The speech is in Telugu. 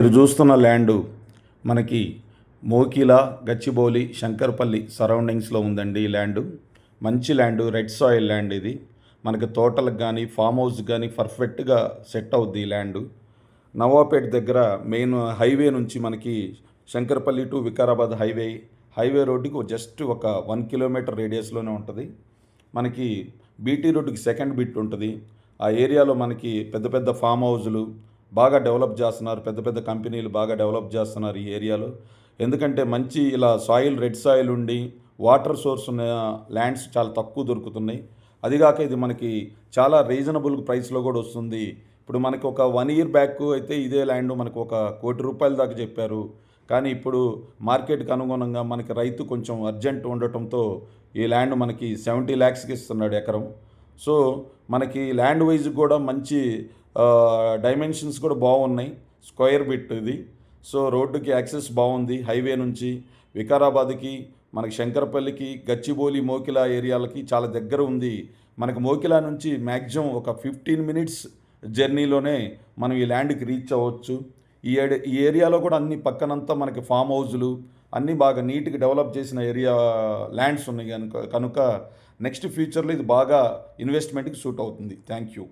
మీరు చూస్తున్న ల్యాండు మనకి మోకిల గచ్చిబౌలి శంకర్పల్లి సరౌండింగ్స్లో ఉందండి ఈ ల్యాండ్. మంచి ల్యాండ్ రెడ్ సాయిల్ ల్యాండ్ ఇది. మనకి తోటలకు కానీ ఫామ్ హౌస్ కానీ పర్ఫెక్ట్గా సెట్ అవుద్ది ఈ ల్యాండ్. నవాపేట్ దగ్గర మెయిన్ హైవే నుంచి మనకి Shankarpally to Vikarabad highway highway రోడ్డుకి జస్ట్ ఒక వన్ కిలోమీటర్ రేడియస్లోనే ఉంటుంది. మనకి బీటీ రోడ్డుకి సెకండ్ బిట్ ఉంటుంది. ఆ ఏరియాలో మనకి పెద్ద పెద్ద ఫామ్ హౌజులు బాగా డెవలప్ చేస్తున్నారు పెద్ద పెద్ద కంపెనీలు బాగా డెవలప్ చేస్తున్నారు ఈ ఏరియాలో. ఎందుకంటే మంచి ఇలా సాయిల్ రెడ్ సాయిల్ ఉండి వాటర్ సోర్స్ ఉన్న ల్యాండ్స్ చాలా తక్కువ దొరుకుతున్నాయి. అదిగాక ఇది మనకి చాలా రీజనబుల్ ప్రైస్లో కూడా వస్తుంది. ఇప్పుడు మనకి ఒక వన్ ఇయర్ బ్యాక్ అయితే ఇదే ల్యాండ్ మనకు ఒక కోటి రూపాయల దాకా చెప్పారు. కానీ ఇప్పుడు మార్కెట్కి అనుగుణంగా మనకి రైతు కొంచెం అర్జెంట్ ఉండటంతో ఈ ల్యాండ్ మనకి సెవెంటీ ల్యాక్స్కి ఇస్తున్నాడు ఎకరం. సో మనకి ల్యాండ్ వైజ్ కూడా మంచి డైమెన్షన్స్ కూడా బాగున్నాయి. స్క్వేర్ బిట్ ఇది. సో రోడ్డుకి యాక్సెస్ బాగుంది. హైవే నుంచి వికారాబాద్కి మనకి శంకరపల్లికి గచ్చిబోలి మోకిలా ఏరియాలకి చాలా దగ్గర ఉంది. మనకి మోకిలా నుంచి మ్యాక్సిమం ఒక ఫిఫ్టీన్ మినిట్స్ జర్నీలోనే మనం ఈ ల్యాండ్కి రీచ్ అవ్వచ్చు. ఈ ఈ ఏరియాలో కూడా అన్ని పక్కనంతా మనకి ఫామ్ హౌజులు అన్నీ బాగా నీట్గా డెవలప్ చేసిన ఏరియా ల్యాండ్స్ ఉన్నాయి కనుక కనుక నెక్స్ట్ ఫ్యూచర్లో ఇది బాగా ఇన్వెస్ట్మెంట్కి సూట్ అవుతుంది. Thank you.